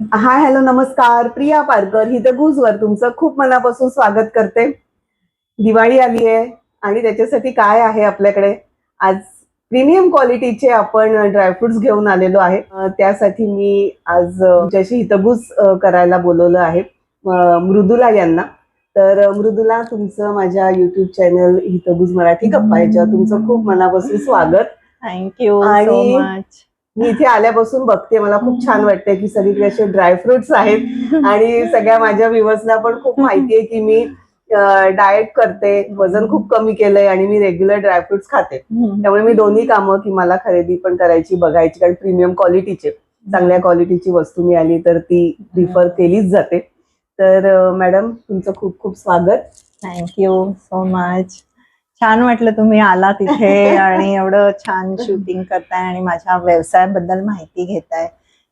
Hi hello नमस्कार. प्रिया पारकर हितगुजवर तुमचं खूप मनापासून स्वागत करते. दिवाळी आली आहे आणि त्याच्यासाठी काय आहे आपल्याकडे? आज प्रीमियम क्वालिटीचे आपण ड्रायफ्रुट्स घेऊन आलेलो आहे. त्यासाठी मी आज तुमच्याशी हितगुज करायला बोलवलं आहे. मृदुला यांना. तर मृदुला तुमचं माझ्या युट्यूब चॅनल हितगुज मराठी गप्पा याच्यावर तुमचं खूप मनापासून स्वागत. थँक्यू आणि- मी इथे आल्यापासून बघते मला खूप छान वाटतंय की सगळीकडे असे ड्रायफ्रुट्स आहेत. आणि सगळ्या माझ्या व्ह्युअर्सना पण खूप माहिती आहे की मी डाएट करते वजन खूप कमी केलंय आणि मी रेग्युलर ड्रायफ्रुट्स खाते. त्यामुळे मी दोन्ही कामं की मला खरेदी पण करायची बघायची कारण प्रीमियम क्वालिटीचे चांगल्या क्वालिटीची वस्तू मिळाली तर ती प्रिफर केलीच जाते. तर मॅडम तुमचं खूप खूप स्वागत. थँक्यू सो मच छान वाटलं तुम्ही आला तिथे आणि एवढं छान शूटिंग करताय आणि माझ्या व्यवसायाबद्दल माहिती घेताय.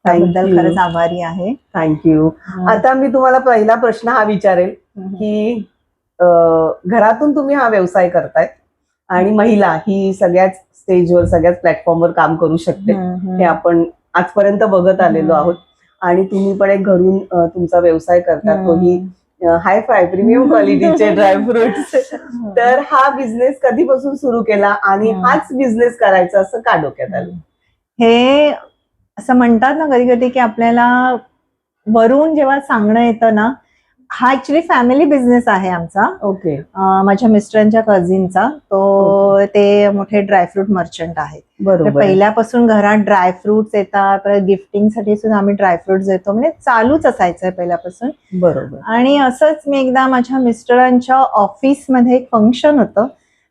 त्याबद्दल. खरंच आभारी आहे. थँक्यू आता मी तुम्हाला पहिला प्रश्न हा विचारेल की घरातून तुम्ही हा व्यवसाय करताय आणि महिला ही सगळ्याच स्टेजवर सगळ्याच प्लॅटफॉर्मवर काम करू शकते. हे आपण आजपर्यंत बघत आलेलो. आहोत. आणि तुम्ही पण एक घरून तुमचा व्यवसाय करता तोही हाय फाय प्रीमियम क्वालिटीचे ड्रायफ्रुट्स तर हा बिझनेस कधीपासून सुरू केला आणि. हाच बिझनेस करायचा असं का डोक्यात आलं? हे असं म्हणतात ना कधी कधी की आपल्याला वरून जेव्हा सांगणं येतं ना हा ऍक्च्युली फॅमिली बिझनेस आहे आमचा. ओके अं, माझ्या मिस्टरांच्या कझिनचा तो ते मोठे ड्रायफ्रूट मर्चंट आहेत. तर बरोबर. पहिल्यापासून घरात ड्रायफ्रुट्स येतात. परत गिफ्टिंगसाठी सुद्धा आम्ही ड्रायफ्रुट्स देतो. म्हणजे चालूच असायचंय पहिल्यापासून. बरोबर. आणि असंच मी एकदा माझ्या मिस्टरांच्या ऑफिसमध्ये एक फंक्शन होतं.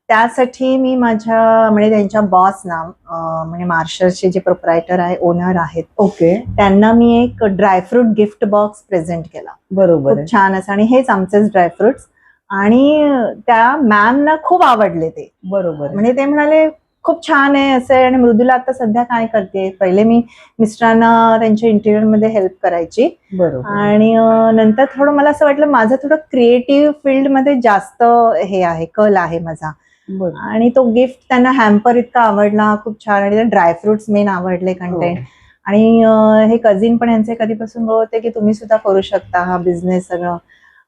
त्यासाठी मी माझ्या म्हणजे त्यांच्या बॉसना म्हणजे मार्शलचे जे प्रोप्रायटर आहे ओनर आहेत ओके त्यांना मी एक ड्रायफ्रूट गिफ्ट बॉक्स प्रेझेंट केला. बरोबर छान असं आणि हेच आमचेच ड्रायफ्रुट्स आणि त्या मॅमना खूप आवडले ते. बरोबर म्हणजे ते म्हणाले खूप छान आहे असं आहे आणि मृदुला आता सध्या काय करते? पहिले मी मिस्टरांना त्यांच्या इंटिरियरमध्ये हेल्प करायची. आणि नंतर थोडं मला असं वाटलं माझं थोडं क्रिएटिव्ह फील्डमध्ये जास्त हे आहे कल आहे माझा. आणि तो गिफ्ट त्यांना हॅम्पर इतका आवडला खूप छान. आणि ड्रायफ्रुट्स मेन आवडले कंटेंट आणि अं, हे कझिन पण यांचे कधीपासून होते की तुम्ही सुद्धा करू शकता हा बिझनेस सगळं.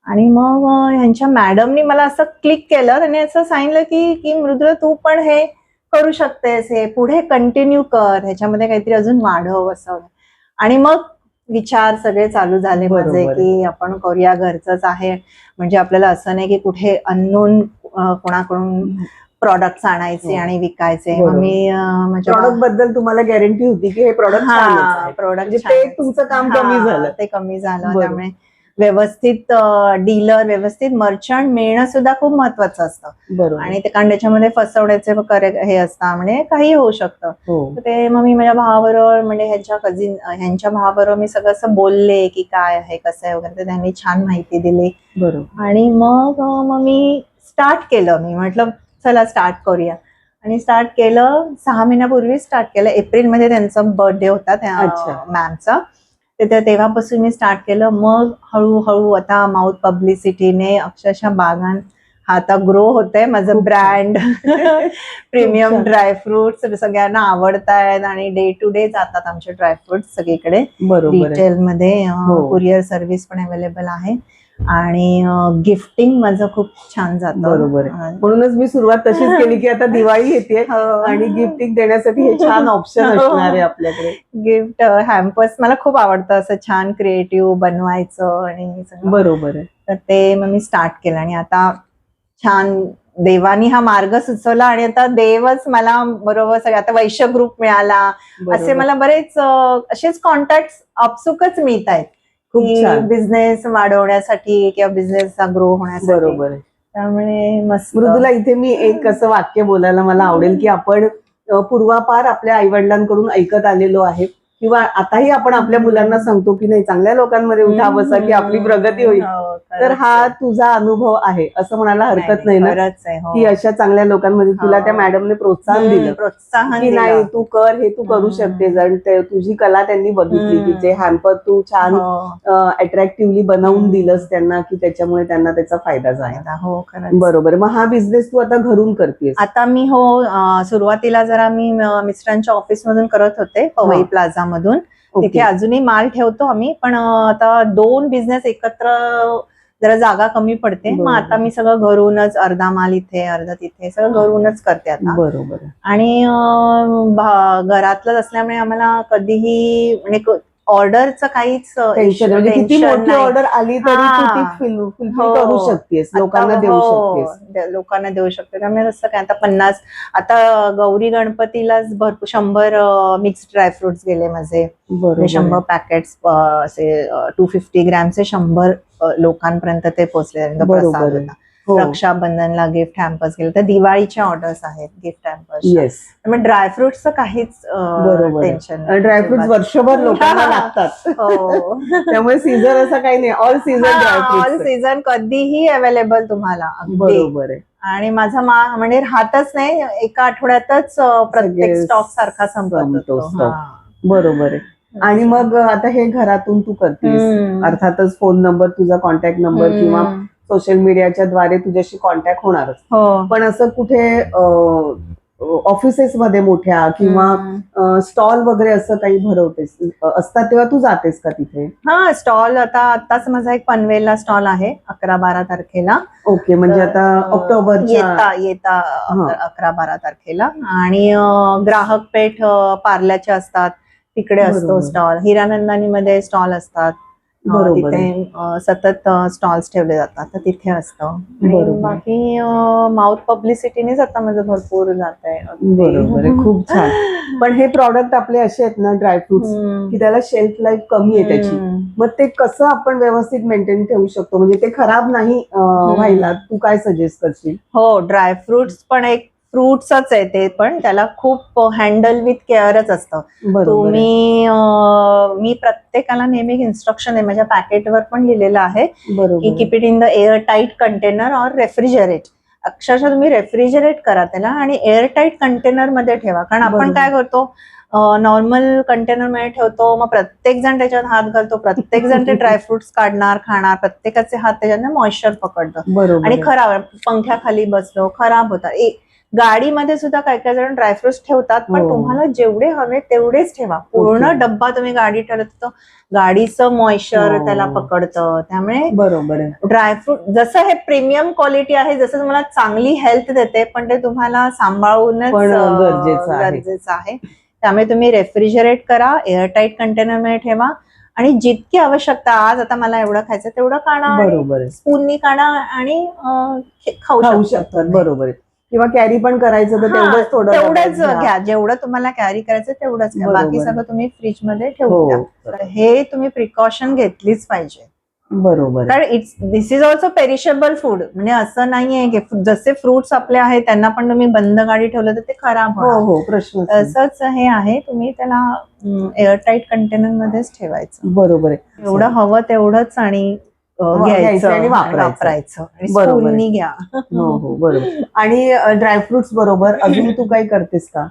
आणि मग ह्यांच्या मॅडमनी मला असं क्लिक केलं. त्यांनी असं सांगितलं की की मृदुला तू पण हे करू शकतेस. हे पुढे कंटिन्यू कर. ह्याच्यामध्ये काहीतरी अजून वाढव असं. आणि मग विचार सगळे चालू झाले माझे. की आपण करूया घरचंच आहे. म्हणजे आपल्याला असं नाही की कुठे अननोन कोणाकडून प्रॉडक्ट्स आणायचे हो. आणि विकायचे. मी प्रॉडक्टबद्दल तुम्हाला गॅरंटी होती की हे प्रॉडक्ट हा प्रोडक्ट म्हणजे ते तुमचं काम कमी झालं. ते कमी झालं. त्यामुळे व्यवस्थित डीलर व्यवस्थित मर्चंट मिळणं सुद्धा खूप महत्वाचं असतं. आणि ते कारण त्याच्यामध्ये फसवण्याचे हे असतं म्हणजे काही होऊ शकतं. हो. ते मग मी माझ्या भावाबरोबर म्हणजे ह्यांच्या कझिन ह्यांच्या भावाबरोबर मी सगळं असं बोलले की काय आहे कसं आहे वगैरे. त्यांनी छान माहिती दिली. बरोबर. आणि मग मग मी स्टार्ट केलं मी. म्हटलं चला स्टार्ट करूया. आणि स्टार्ट केलं सहा महिन्यापूर्वी स्टार्ट केलं. एप्रिलमध्ये त्यांचा बर्थडे होता त्या. मॅमचा. तर तेव्हापासून मी स्टार्ट केलं. मग हळूहळू आता माउथ पब्लिसिटीने अक्षरशः बागान हा आता ग्रो होतंय. माझं खूप ब्रँड प्रीमियम. ड्रायफ्रुट्स सगळ्यांना आवडतायत आणि डे टू डे जातात आमचे ड्रायफ्रुट्स सगळीकडे. बरोबर आहे. रिटेल मध्ये हो. कुरिअर सर्व्हिस पण अवेलेबल आहे. आणि गिफ्टिंग माझं खूप छान जातं बरोबर म्हणूनच मी सुरुवात तशीच केली की आता दिवाळी येते हो. आणि गिफ्टिंग देण्यासाठी हे छान ऑप्शन हो. असणार आहे आपल्याकडे गिफ्ट हॅम्पर्स मला खूप आवडतं असं छान क्रिएटिव्ह बनवायचं आणि. बरोबर तर ते मग मी स्टार्ट केलं आणि आता छान देवानी हा मार्ग सुचवला आणि आता देवच मला बरोबर सगळं आता वैश्य ग्रुप मिळाला असे. मला बरेच असेच कॉन्टॅक्ट आपसुकच मिळत आहेत खूप छान. बिझनेस वाढवण्यासाठी किंवा बिझनेस ग्रो होण्यासाठी. बरोबर त्यामुळे मस्त. मृदुला इथे मी एक असं वाक्य बोलायला मला आवडेल की आपण पूर्वापार आपल्या आई वडिलांकडून ऐकत आलेलो आहे. किंवा आताही आपण आपल्या मुलांना सांगतो की नाही चांगल्या लोकांमध्ये उठा बसा की आपली प्रगती होईल हो, तर हा. तुझा अनुभव आहे असं म्हणायला हरकत नाही ना हो. की अशा चांगल्या लोकांमध्ये तुला हो. त्या मॅडमने प्रोत्साहन दिलं प्रोत्साहन की नाही. तू कर हे तू करू हम्म. शकतेस आणि ते- तुझी कला त्यांनी बघितली की. जे हॅम्पर तू छान अट्रॅक्टिव्हली बनवून. दिलंस त्यांना की त्याच्यामुळे त्यांना त्याचा फायदा झाला हो बरोबर मग हा बिझनेस तू आता घरून करतेस आता मी हो सुरुवातीला जरा मी मिस्टरांच्या ऑफिस मधून करत होते पवई. प्लाझा मधून ओके. तिथे अजूनही माल ठेवतो आम्ही पण आता दोन बिझनेस एकत्र जरा जागा कमी पडते. मग. आता मी सगळं घरूनच अर्धा माल इथे अर्धा तिथे सगळं घरूनच करते आता. बरोबर. आणि घरातलंच असल्यामुळे आम्हाला कधीही म्हणजे ऑर्डरचं काहीच म्हणजे किती मोठी. ऑर्डर आली तरी तू हा. करू शकतेस लोकांना देऊ हो, शकतेस. लोकांना देऊ शकते. त्यामुळे तसं काय आता पन्नास आता गौरी गणपतीलाच भरपूर शंभर मिक्स ड्रायफ्रुट्स गेले माझे. म्हणजे शंभर पॅकेट्स असे टू फिफ्टी ग्रॅमचे शंभर लोकांपर्यंत ते पोहोचले हो. रक्षाबंधनला गिफ्ट हॅम्पर्स गेले तर दिवाळीच्या ऑर्डर्स आहेत गिफ्ट हॅम्पर्स येस त्यामुळे ड्रायफ्रुट्सचं काहीच बरोबर आहे. टेन्शन ड्रायफ्रुट्स वर्षभर लोकांना लागतात. हो. त्यामुळे सीझन असं काही नाही. All season all dry fruits season कधीही अवेलेबल तुम्हाला अगदी. बरोबर आहे. आणि माझा मा म्हणजे राहतच नाही. एका आठवड्यातच अ, प्रत्येक सगळे स्टॉक सारखा संपत संपतो stock. हा. बरोबर आहे. आणि मग आता हे घरातून तू करतेस. हम्म. अर्थातच फोन नंबर तुझा कॉन्टॅक्ट नंबर किंवा हम्म. सोशल मीडियाच्या द्वारे तुझ्याशी कॉन्टॅक्ट होणारच हो पण असं कुठे ऑफिसेस मध्ये मोठ्या किंवा. स्टॉल वगैरे असं काही भरवतेस असतात तेव्हा तू जातेस का तिथे हा स्टॉल आता आताच माझा एक पनवेलला स्टॉल आहे अकरा बारा तारखेला ओके म्हणजे आता तर, ऑक्टोबरच्या येता येता. अकरा- बारा तारखेला आणि ग्राहक पेठ पार्ल्याचे असतात तिकडे असतो. स्टॉल हिरानंदानीमध्ये स्टॉल असतात. तिथे सतत स्टॉल्स ठेवले जातात तर तिथे असतं. बाकी माउथ पब्लिसिटीनेच आता माझं भरपूर जात आहे. बरोबर आहे. खूप छान. पण हे प्रॉडक्ट आपले असे आहेत ना ड्रायफ्रुट्स की त्याला शेल्फ लाईफ कमी आहे त्याची. मग ते कसं आपण व्यवस्थित मेंटेन ठेवू शकतो? म्हणजे ते खराब नाही व्हायला. तू काय सजेस्ट करशील? हो ड्रायफ्रुट्स पण एक फ्रुट्सच आहे ते पण त्याला खूप हँडल विथ केअरच असतं. तुम्ही मी प्रत्येकाला नेहमी इन्स्ट्रक्शन आहे माझ्या पॅकेटवर पण लिहिलेलं आहे की. Keep it in the air tight container or refrigerate अक्षरशः तुम्ही रेफ्रिजरेट करा त्याला आणि एअर टाईट कंटेनरमध्ये ठेवा कारण आपण. काय करतो नॉर्मल कंटेनरमध्ये ठेवतो मग प्रत्येक जण त्याच्यात हात घालतो प्रत्येक जण ते ड्रायफ्रुट्स काढणार खाणार प्रत्येकाचे हात त्याच्यात मॉइश्चर पकडतं आणि. खराब पंख्याखाली बसलो खराब होतात गाडीमध्ये सुद्धा काही काही जण ड्रायफ्रुट्स ठेवतात पण हो. तुम्हाला जेवढे हवे तेवढेच ठेवा पूर्ण. डब्बा तुम्ही गाडी ठेवत गाडीचं मॉइश्चर हो. त्याला पकडतं त्यामुळे बरोबर ड्रायफ्रूट जसं हे प्रीमियम क्वालिटी आहे जसं तुम्हाला चांगली हेल्थ देते पण ते तुम्हाला सांभाळूनच गरजेचं आहे. गरजेचं आहे त्यामुळे तुम्ही रेफ्रिजरेट करा एअरटाईट कंटेनरमध्ये ठेवा आणि जितकी आवश्यकता आज आता मला एवढं खायचं तेवढं काढा बरोबर स्पूननी काढा आणि खाऊ खाऊ शकता शकतात. बरोबर आहे किंवा कॅरी पण करायचं तर हा, तेवढंच थोडं तेवढंच घ्या. जेवढं तुम्हाला कॅरी करायचं तेवढंच घ्या. बाकी सगळं तुम्ही फ्रीजमध्ये हो द्या. तर हे तुम्ही प्रिकॉशन घेतलीच पाहिजे. बरोबर. कारण it's this is also perishable food म्हणजे असं नाहीये की जसे फ्रुट्स आपले आहेत त्यांना पण तुम्ही बंद गाडी ठेवलं तर ते खराब हो हो प्रश्न. तसंच हे आहे तुम्ही त्याला एअरटाईट कंटेनर मध्येच ठेवायचं. बरोबर आहे. एवढं हवं तेवढंच आणि हो, घ्यायचं आणि वापरायचं. बरोबर. आहे. घ्या. हो हो बरोबर. आणि ड्रायफ्रुट्स बरोबर. अजून तू काही करतेस का?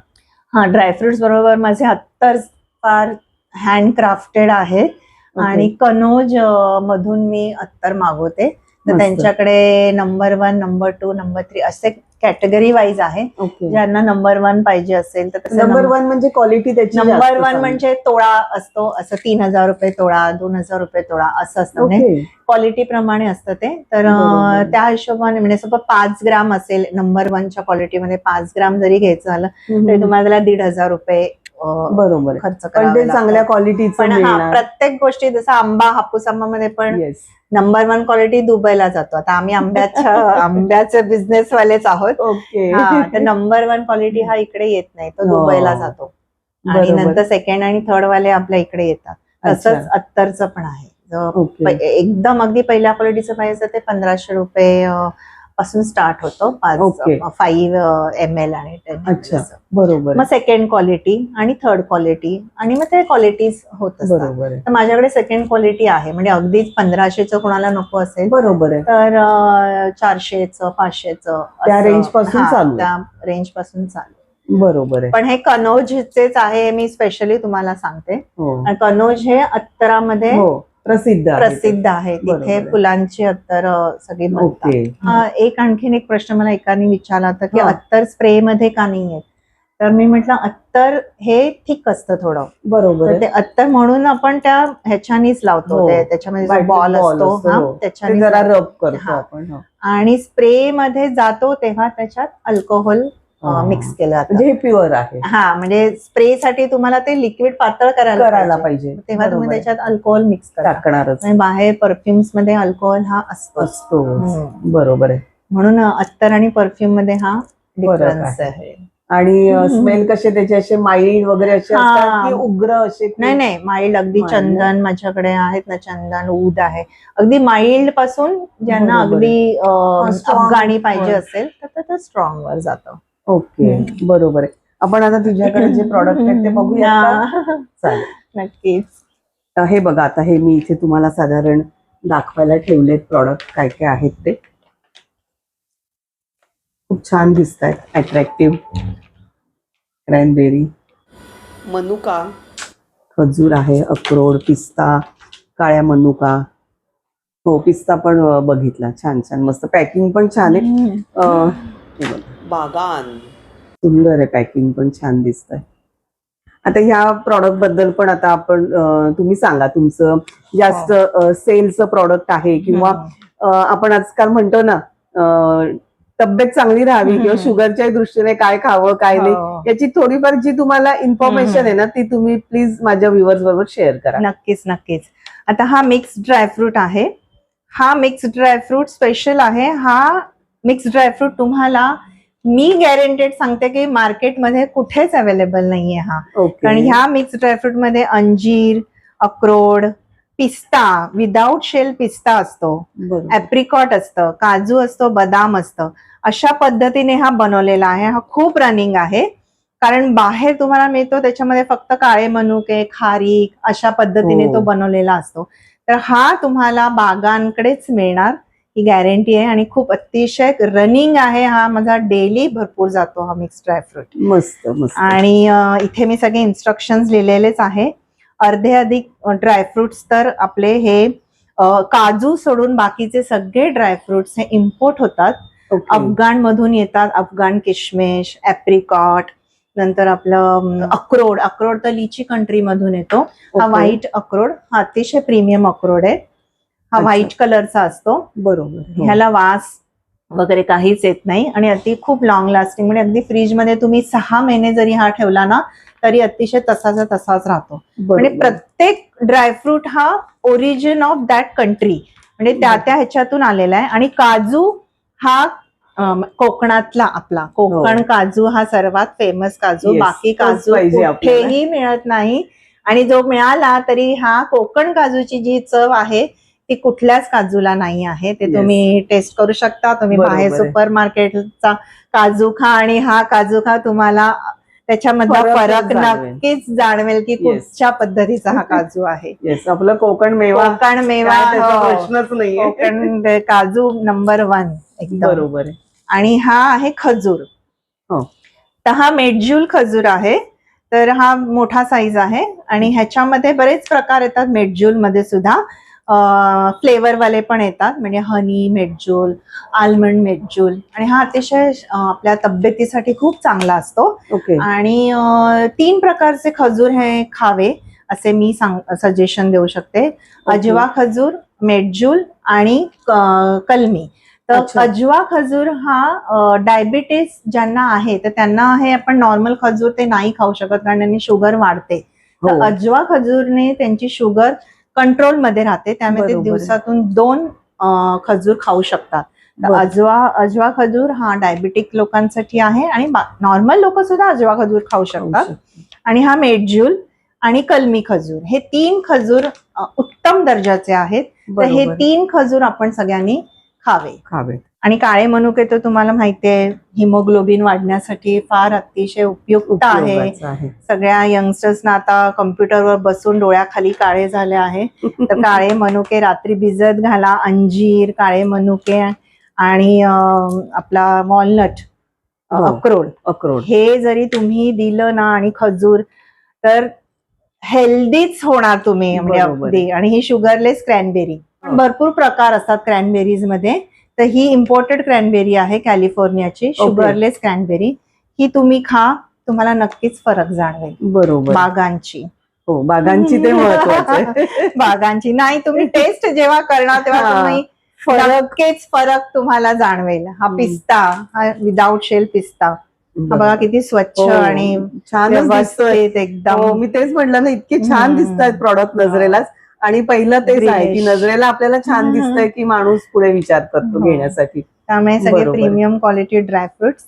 हा ड्रायफ्रुट्स बरोबर. माझे अत्तर फार हँड क्राफ्टेड आहेत आणि कनोज मधून मी अत्तर मागवते. तर. त्यांच्याकडे number one number two number three असे कॅटेगरी वाईज आहे. ज्यांना नंबर वन पाहिजे असेल तर नंबर वन म्हणजे क्वालिटी त्याची नंबर वन. म्हणजे तोळा असतो. असं तीन हजार रुपये तोळा दोन हजार रुपये तोळा असं असतं. म्हणजे क्वालिटी प्रमाणे असतं ते. तर त्या हिशोबाने म्हणजे सपोज पाच ग्राम असेल नंबर वनच्या क्वालिटीमध्ये पाच ग्राम जरी घ्यायचं झालं तरी तुम्हाला त्याला दीड हजार रुपये बरोबर खर्च पण ते चांगल्या. क्वालिटीचं पण हा प्रत्येक गोष्टी जसं आंबा हापूस आंबामध्ये पण येस नंबर वन क्वालिटी दुबईला जातो. आता आम्ही आंब्याच्या आंब्याचे बिझनेस वालेच आहोत. ओके हा, नंबर वन क्वालिटी हा इकडे येत नाही तो. दुबईला जातो. आणि. नंतर सेकंड आणि थर्ड वाले आपल्या इकडे येतात. तसंच. अत्तरचं पण आहे. एकदम अगदी पहिल्या क्वालिटीचं पाहिजे तर ते पंधराशे रुपये पासून स्टार्ट होतो. पाच फाईव्ह एम एल आणि टेन अच्छा. बरोबर. मग सेकंड क्वालिटी आणि थर्ड क्वालिटी आणि मग ते क्वालिटीज होत असतात. बरोबर आहे. तर माझ्याकडे सेकंड क्वालिटी आहे. म्हणजे अगदीच पंधराशेचं कोणाला नको असेल बरोबर आहे. तर अं, चारशेचं पाचशेचं त्या असं- range पासून हा, चालू आहे. त्या रेंजपासून चालू बरोबर आहे. पण हे कनोजचेच आहे हे मी स्पेशली तुम्हाला सांगते. हो. आणि कनोज हे अत्तरामध्ये हो. प्रसिद्ध. प्रसिद्ध आहे तिथे. फुलांची अत्तर सगळी हा, एक आणखीन एक प्रश्न मला एकाने विचारला होता की. अत्तर स्प्रे मध्ये का नाही आहेत तर मी म्हटलं अत्तर हे थिक असतं थोडं बरोबर. ते अत्तर म्हणून आपण त्या ह्याच्यानीच लावतो हो. ते त्याच्यामध्ये बॉल असतो हा, हो. त्याच्याने जरा. रब करतो हा. आपण. आणि स्प्रे मध्ये जातो तेव्हा त्याच्यात अल्कोहोल. मिक्स केलं जातं म्हणजे हे प्युअर आहे हा म्हणजे स्प्रे साठी तुम्हाला ते लिक्विड पातळ करायला पाहिजे. तेव्हा तुम्ही. त्याच्यात अल्कोहोल मिक्स टाकणारच बाहेर परफ्युम्समध्ये अल्कोहोल हा असतो असतो. बरोबर आहे म्हणून अत्तर आणि परफ्यूममध्ये हा डिफरन्स आहे. आणि. स्मेल कसे त्याचे असे माइल्ड वगैरे असे. असतात की उग्र असे? नाही नाही माइल्ड अगदी. चंदन माझ्याकडे आहेत ना चंदन ऊद आहे अगदी माइल्डपासून ज्यांना अगदी अफगाणी पाहिजे. असेल तर स्ट्रॉंग वर जातं ओके बरोबर आहे. आपण आता तुझ्याकडे जे प्रॉडक्ट आहेत ते बघूया. चालेल. नक्कीच. अ, हे बघा आता हे मी इथे तुम्हाला साधारण दाखवायला ठेवलेत प्रॉडक्ट काय काय आहेत ते. खूप छान दिसत आहेत अट्रॅक्टिव्ह क्रॅनबेरी मनुका. खजूर आहे अक्रोड पिस्ता काळ्या मनुका. हो पिस्ता पण अ, बघितला छान छान मस्त. पॅकिंग पण छान आहे. अ, हे बघा. बागान. सुंदर आहे पॅकिंग पण छान दिसत आहे आता ह्या प्रॉडक्टबद्दल पण आता आपण तुम्ही सांगा तुमचं. जास्त सेलचं प्रॉडक्ट आहे किंवा आपण आजकाल म्हणतो ना तब्येत चांगली राहावी किंवा. शुगरच्या दृष्टीने काय खावं काय नाही हो. याची थोडीफार जी तुम्हाला इन्फॉर्मेशन. आहे ना ती तुम्ही प्लीज माझ्या व्ह्युअर्स बरोबर शेअर करा. नक्कीच नक्कीच. आता हा मिक्स ड्रायफ्रूट आहे. हा मिक्स ड्रायफ्रूट स्पेशल आहे. हा मिक्स ड्रायफ्रूट तुम्हाला मी गॅरंटेड सांगते की मार्केटमध्ये कुठेच अवेलेबल नाहीये हा. कारण ह्या मिक्स ड्रायफ्रूटमध्ये अंजीर अक्रोड पिस्ता विदाऊट शेल पिस्ता असतो. ऍप्रिकॉट असतं काजू असतो बदाम असतं. अशा पद्धतीने हा बनवलेला आहे. हा खूप रनिंग आहे. कारण बाहेर तुम्हाला मिळतो त्याच्यामध्ये फक्त काळे मनुके खारीक अशा पद्धतीने हो. तो बनवलेला असतो. तर हा तुम्हाला बागांकडेच मिळणार. ही गॅरंटी आहे आणि खूप अतिशय रनिंग आहे हा माझा डेली भरपूर जातो हा मिक्स ड्रायफ्रूट मस्त मस्त. आणि इथे मी सगळे इन्स्ट्रक्शन्स लिहिलेलेच आहे. अर्धे अधिक ड्रायफ्रुट्स तर आपले हे काजू सोडून बाकीचे सगळे ड्रायफ्रुट्स हे इम्पोर्ट होतात. ओके. अफगाण मधून येतात अफगाण किशमिश ऍप्रिकॉट नंतर आपलं अक्रोड अक्रोड तर लिची कंट्री मधून येतो. हा ओके. व्हाईट अक्रोड हा अतिशय प्रीमियम अक्रोड आहे. हा. व्हाईट कलरचा असतो बरोबर हो. ह्याला वास वगैरे काहीच येत नाही आणि अति खूप लॉंग लास्टिंग म्हणजे अगदी फ्रीजमध्ये तुम्ही सहा महिने जरी हा ठेवला ना तरी अतिशय तसाचा तसाच राहतो म्हणजे. प्रत्येक ड्रायफ्रूट हा ओरिजिन ऑफ दॅट कंट्री म्हणजे त्या त्या ह्याच्यातून आलेला आहे आणि काजू हा कोकणातला आपला कोकण हो. काजू हा सर्वात फेमस काजू बाकी काजू. कुठेही मिळत नाही आणि जो मिळाला तरी हा कोकण काजूची जी चव आहे ती कुठल्याच काजूला नाही आहे ते. तुम्ही टेस्ट करू शकता तुम्ही बाहेर. सुपर मार्केटचा काजू खा आणि हा काजू खा तुम्हाला त्याच्यामधला फरक. नक्कीच जाणवेल की. कुठच्या पद्धतीचा हा काजू आहे आपलं कोकण मेवा कोकण मेवा हो. प्रश्नच नाहीये कोकण काजू नंबर वन एकदम बरोबर आणि हा आहे खजूर हो. तर हा मेडज्यूल खजूर आहे तर हा मोठा साईज आहे आणि ह्याच्यामध्ये बरेच प्रकार येतात मेडज्यूल मध्ये सुद्धा फ्लेवर वाले पण येतात म्हणजे हनी मेडज्यूल आल्मंड मेडज्यूल आणि हा अतिशय आपल्या तब्येतीसाठी खूप चांगला असतो. ओके आणि तीन प्रकारचे खजूर हे खावे असे मी सांग सजेशन देऊ शकते. अजवा खजूर मेडजूल आणि कलमी. तर. अजवा खजूर हा डायबिटीस ज्यांना आहे तर त्यांना हे आपण नॉर्मल खजूर ते नाही खाऊ शकत कारण त्यांनी शुगर वाढते. तर हो. अजवा खजूरने त्यांची शुगर कंट्रोलमध्ये राहते. त्यामुळे ते. दिवसातून दोन खजूर खाऊ शकतात. अजवा अजवा खजूर हा डायबिटिक लोकांसाठी आहे आणि नॉर्मल लोक सुद्धा अजवा खजूर खाऊ शकतात. आणि हा मेडज्यूल आणि कलमी खजूर हे तीन खजूर उत्तम दर्जाचे आहेत. तर हे. तीन खजूर आपण सगळ्यांनी खावे. खावे आणि काळे मनुके तर तुम्हाला माहितीये हिमोग्लोबिन वाढण्यासाठी फार अतिशय उपयुक्त आहे. सगळ्या यंगस्टर्सना आता कम्प्युटरवर बसून डोळ्याखाली काळे झाले आहे. तर काळे मनुके रात्री भिजत घाला अंजीर काळे मनुके आणि आपला वॉलनट हो. अक्रोड. अक्रोड. हे जरी तुम्ही दिलं ना आणि खजूर तर हेल्दीच होणार तुम्ही म्हणजे आणि ही शुगरलेस क्रॅनबेरी. हो. भरपूर प्रकार असतात क्रॅनबेरीजमध्ये तर ही इम्पोर्टेड क्रॅनबेरी आहे कॅलिफोर्नियाची शुगरलेस क्रॅनबेरी ही तुम्ही खा तुम्हाला नक्कीच फरक जाणवेल. बरोबर. बागांची. हो बागांची ते महत्वाचं बागांची. नाही तुम्ही टेस्ट जेव्हा करणार तेव्हा. तुम्ही नक्कीच फरक तुम्हाला जाणवेल. हा. पिस्ता हा विदाऊट शेल पिस्ता. हा बघा किती स्वच्छ हो. आणि व्यवस्थित एकदम. हो मी तेच म्हटलं ना इतके छान हम्म. दिसत आहेत प्रॉडक्ट नजरेलाच. आणि पहिलं तेच आहे की. नजरेला आपल्याला छान. दिसतंय की माणूस पुढे विचार करतो हो. घेण्यासाठी त्यामुळे सगळे. प्रीमियम क्वालिटी ड्रायफ्रुट्स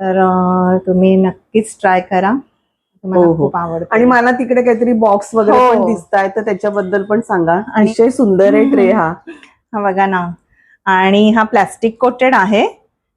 तर तुम्ही नक्कीच ट्राय करा हो, हो. खूप आवडतं आणि मला तिकडे काहीतरी बॉक्स वगैरे हो. पण दिसत आहे तर त्याच्याबद्दल पण सांगा अतिशय सुंदर आहे ट्रे हा हा बघा ना आणि हा प्लास्टिक कोटेड आहे.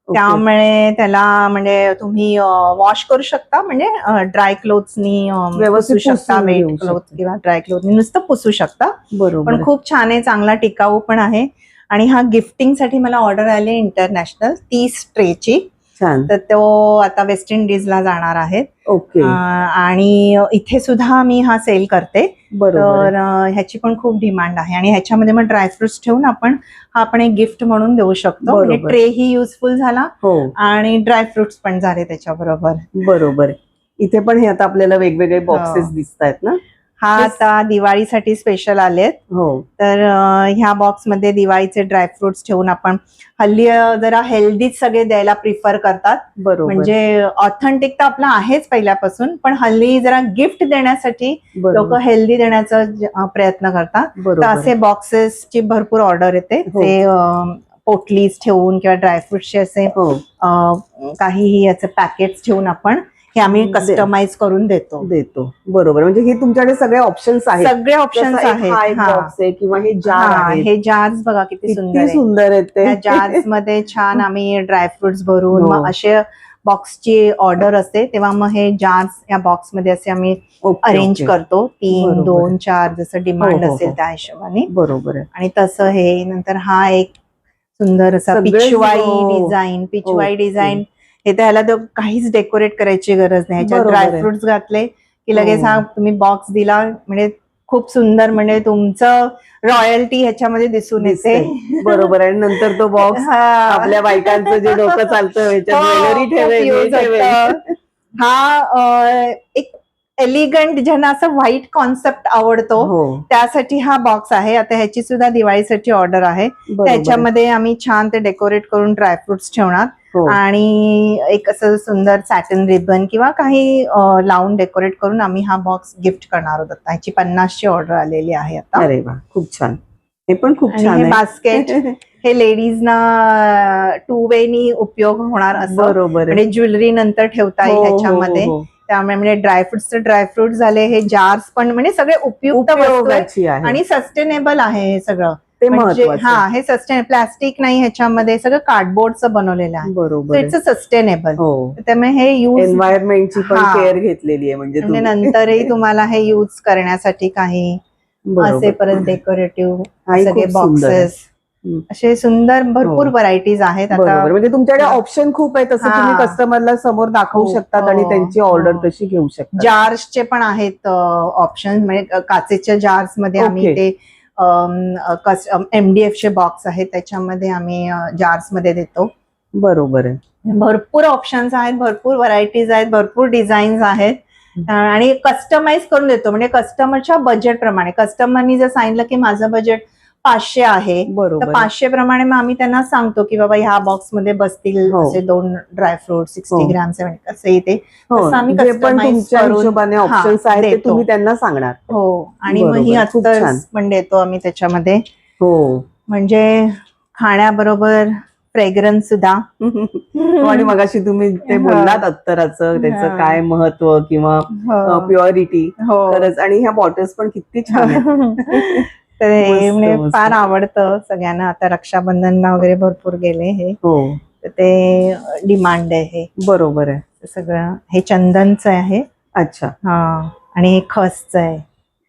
त्यामुळे त्याला म्हणजे तुम्ही वॉश करू शकता म्हणजे ड्राय क्लोथ्सनी व्यवस्थित पुसू शकता वेट क्लोथ. किंवा ड्राय क्लोथनी नुसतं पुसू शकता. बरोबर. पण खूप छान आहे चांगला टिकाऊ पण आहे. आणि हा गिफ्टिंगसाठी मला ऑर्डर आली इंटरनॅशनल तीस ट्रेची छान. तर तो आता वेस्ट इंडिजला जाणार आहेत ओके. आणि इथे सुद्धा मी हा सेल करते. बरोबर. तर ह्याची पण खूप डिमांड आहे. आणि ह्याच्यामध्ये मग ड्रायफ्रुट्स ठेवून आपण हा आपण एक गिफ्ट म्हणून देऊ शकतो. म्हणजे. ट्रे ही युजफुल झाला हो. आणि ड्रायफ्रुट्स पण झाले त्याच्याबरोबर. बरोबर. इथे पण हे आता आपल्याला वेगवेगळे बॉक्सेस हो. दिसत आहेत ना? हा. आता दिवाळीसाठी स्पेशल आलेत. हो. तर ह्या बॉक्समध्ये दिवाळीचे ड्रायफ्रुट्स ठेवून आपण हल्ली जरा हेल्दीच सगळे द्यायला प्रिफर करतात. बरोबर. म्हणजे ऑथेंटिक तर आपलं आहेच पहिल्यापासून पण हल्ली जरा गिफ्ट देण्यासाठी लोक हेल्दी देण्याचा प्रयत्न करतात. तर असे बॉक्सेसची भरपूर ऑर्डर येते. हो. ते पोटलीज ठेवून किंवा ड्रायफ्रुट्सचे असे हो. अं, काहीही याचे पॅकेट्स ठेवून आपण हे आम्ही कस्टमाइज करून देतो. देतो. बरोबर. म्हणजे हे तुमच्याकडे सगळे ऑप्शन्स आहेत. सगळे ऑप्शन्स आहेत. किंवा हे जार हा, हे जार्स बघा किती सुंदर सुंदर आहेत ते. जार्समध्ये छान आम्ही ड्रायफ्रुट्स भरून हो. असे बॉक्सची ऑर्डर असते तेव्हा मग हे जार्स या बॉक्समध्ये असे आम्ही अरेंज. करतो. तीन. दोन चार जसं डिमांड हो, हो, असेल. त्या हिशोबाने. बरोबर आणि तसं हे नंतर हा एक सुंदर असा पिचवाई. डिझाईन पिचवाई. डिझाईन हे तर ह्याला तर काहीच डेकोरेट करायची गरज नाही ह्याच्यात. ड्रायफ्रुट्स घातले की लगेच हो. हा तुम्ही बॉक्स दिला म्हणजे खूप सुंदर म्हणजे तुमचं रॉयल्टी ह्याच्यामध्ये दिसून येते. बरोबर आहे आणि नंतर तो बॉक्स हा. आपल्या बायकांचं जे डोकं चालतं हो, ज्वेलरी ठेवेल हे. हा एक एलिगंट ज्यांना असं व्हाईट कॉन्सेप्ट आवडतो हो. त्यासाठी हा बॉक्स आहे. आता ह्याची सुद्धा दिवाळीसाठी ऑर्डर आहे. बरोबर. आहे. त्याच्यामध्ये आम्ही छान ते डेकोरेट करून ड्रायफ्रुट्स ठेवणार. हो. आणि एक असं सुंदर सॅटन रिबन किंवा काही अं, लावून डेकोरेट करून आम्ही हा बॉक्स गिफ्ट करणार आहोत आता. ह्याची पन्नासची ऑर्डर आलेली आहे आता. अरे वा खूप छान. हे पण खूप आणि छान हे आहे. बास्केट हे लेडीजना टू वेनी उपयोग होणार असं. बरोबर आहे. म्हणजे ज्वेलरी नंतर ठेवता हो, येईल हो, ह्याच्यामध्ये. हो, हो. त्यामुळे म्हणजे ड्रायफ्रुट्स ड्रायफ्रुट झाले हे जार्स पण म्हणजे सगळे उपयुक्त वस्तू आहे आणि सस्टेनेबल आहे हे सगळं ते म्हणजे हा हे सस्टेन प्लास्टिक नाही ह्याच्यामध्ये सगळं कार्डबोर्डचं बनवलेलं आहे बरोबर इट्स सस्टेनेबल हो त्यामुळे हे यूज एन्व्हायरमेंटची पण. केअर घेतलेली आहे म्हणजे म्हणजे. नंतरही तुम्हाला हे यूज करण्यासाठी काही. असे परत डेकोरेटिव्ह सगळे. बॉक्सेस. असे सुंदर भरपूर हो. व्हरायटीज आहेत. बरोबर. म्हणजे तुमच्याकडे ऑप्शन खूप आहे तसं हा. तुम्ही कस्टमरला समोर दाखवू हो, शकतात आणि हो, त्यांची ऑर्डर हो. तशी घेऊ शकतात. जार्सचे पण आहेत ऑप्शन म्हणजे काचेच्या जार्समध्ये आम्ही. ते एमडीएफ चे बॉक्स आहेत. त्याच्यामध्ये आम्ही जार्समध्ये देतो. बरोबर आहे. भरपूर ऑप्शन्स आहेत भरपूर व्हरायटीज आहेत भरपूर डिझाईन्स आहेत. आणि कस्टमाइज करून देतो. म्हणजे कस्टमरच्या बजेट प्रमाणे. कस्टमरनी जर सांगितलं की माझं बजेट पाचशे आहे बरोबर. पाचशे प्रमाणे मग आम्ही त्यांना सांगतो की बाबा ह्या बॉक्समध्ये बसतील हो. असे दोन ड्रायफ्रुट सिक्स्टी. ग्राम असे ते हो, तसं आम्ही हिशोबाने ऑप्शन्स आहेत ते. तुम्ही त्यांना सांगणार हो आणि मग ही. अत्तर्स पण देतो आम्ही त्याच्यामध्ये हो म्हणजे खाण्याबरोबर फ्रेग्रन्स सुद्धा हो, आणि मगाशी तुम्ही ते. बोललात अत्तराचं त्याचं. काय महत्त्व किंवा. प्युअरिटी खरंच आणि ह्या बॉटल्स पण किती छान तर हे म्हणजे. फार आवडतं सगळ्यांना. आता रक्षाबंधनला वगैरे भरपूर गेले हे. हो. तर ते डिमांड आहे हे. बरोबर आहे. सगळं हे चंदनचं आहे. अच्छा. हा. आणि हे खसचं आहे.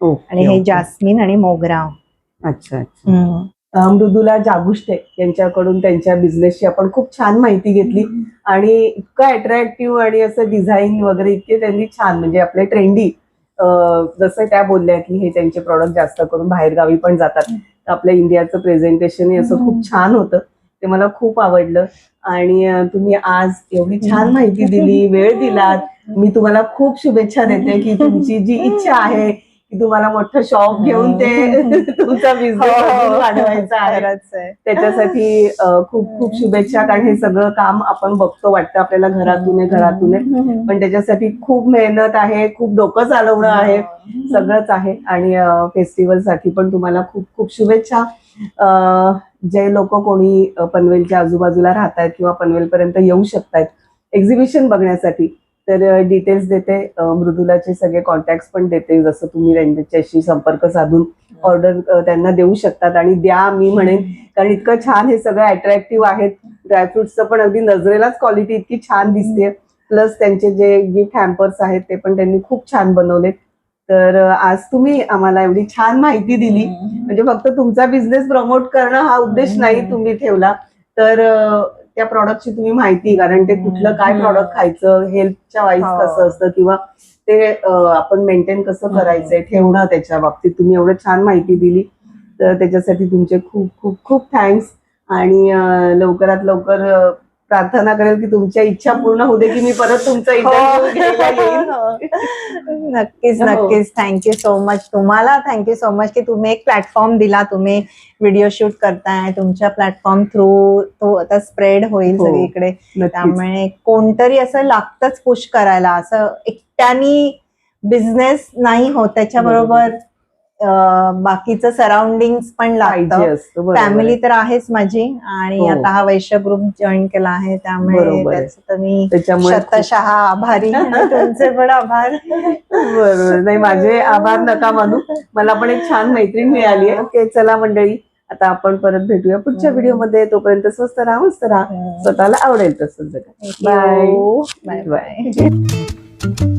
ओके, आणि हे ओके. जास्मिन आणि मोगरा. अच्छा अच्छा. हम्म. अं, मृदुला जागुष्टे यांच्याकडून त्यांच्या बिझनेसची आपण खूप छान माहिती घेतली. आणि इतकं अट्रॅक्टिव्ह आणि असं डिझाईन वगैरे इतके त्यांनी छान म्हणजे आपले ट्रेंडी जसं त्या बोलल्या की हे त्यांचे प्रॉडक्ट जास्त करून बाहेरगावी पण जातात. तर आपल्या इंडियाचं प्रेझेंटेशन असं खूप छान होतं. ते मला खूप आवडलं. आणि तुम्ही आज एवढी छान माहिती दिली वेळ दिलात. मी तुम्हाला खूप शुभेच्छा देते की तुमची जी इच्छा आहे की तुम्हाला मोठं शॉप घेऊन ते तुमचा बिझनेस वाढवायचा आहे. हो. खरंच आहे. त्याच्यासाठी खूप खूप शुभेच्छा कारण हे सगळं काम आपण बघतो वाटतं आपल्याला घरातून घरातून पण त्याच्यासाठी खूप मेहनत आहे खूप डोकं चालवणं आहे सगळंच आहे. आणि फेस्टिवलसाठी पण तुम्हाला खूप खूप शुभेच्छा. जे लोक कोणी पनवेलच्या आजूबाजूला राहत आहेत किंवा पनवेलपर्यंत येऊ शकतायत एक्झिबिशन बघण्यासाठी तर डिटेल्स देते. मृदुलाचे सगळे कॉन्टॅक्ट पण देते. जसं तुम्ही त्यांच्याशी संपर्क साधून ऑर्डर त्यांना देऊ शकतात आणि द्या मी म्हणेन. कारण इतकं छान हे सगळं अट्रॅक्टिव्ह आहेत. ड्रायफ्रुट्सचं पण अगदी नजरेलाच क्वालिटी इतकी छान दिसते. प्लस त्यांचे जे गिफ्ट हॅम्पर्स आहेत ते पण त्यांनी खूप छान बनवलेत. तर आज तुम्ही आम्हाला एवढी छान माहिती दिली. म्हणजे फक्त तुमचा बिझनेस प्रमोट करणं हा उद्देश नाही तुम्ही ठेवला. तर त्या प्रॉडक्टची तुम्ही माहिती कारण ते कुठलं काय. प्रॉडक्ट खायचं हेल्थच्या वाईज हो. कसं असतं किंवा ते आपण मेंटेन कसं करायचंय ठेवणं त्याच्या बाबतीत. तुम्ही एवढं छान माहिती दिली. तर त्याच्यासाठी तुमचे खूप खूप खूप थँक्स आणि लवकरात लवकर प्रार्थना करेल की तुमच्या इच्छा पूर्ण होऊ दे की मी परत तुमचा हो. नक्कीच हो. नक्कीच. थँक्यू सो मच तुम्हाला थँक्यू सो मच की तुम्ही एक प्लॅटफॉर्म दिला तुम्ही व्हिडिओ शूट करताय तुमच्या प्लॅटफॉर्म थ्रू तो आता स्प्रेड होईल हो. सगळीकडे. त्यामुळे कोणतरी असं लागतच पुश करायला असं एकट्यानी बिझनेस नाही होत. त्याच्याबरोबर बाकीचं सराउंडिंग पण लागतं. फॅमिली तर आहेच माझी आणि हो. आता हा वैश्य ग्रुप जॉईन केला आहे त्यामुळे बरोबर आहे. त्याचं तर मी त्याच्यामुळे खूप- शतशः आभारी तुमचे पण आभार. बरोबर. नाही माझे आभार नका मानू. मला पण एक छान मैत्रीण मिळाली आहे. ओके चला मंडळी आता आपण परत भेटूया पुढच्या हम्म. व्हिडिओमध्ये. तोपर्यंत स्वस्त राहा मस्त राहा. स्वतःला आवडेल तसं जगा. Bye bye. बाय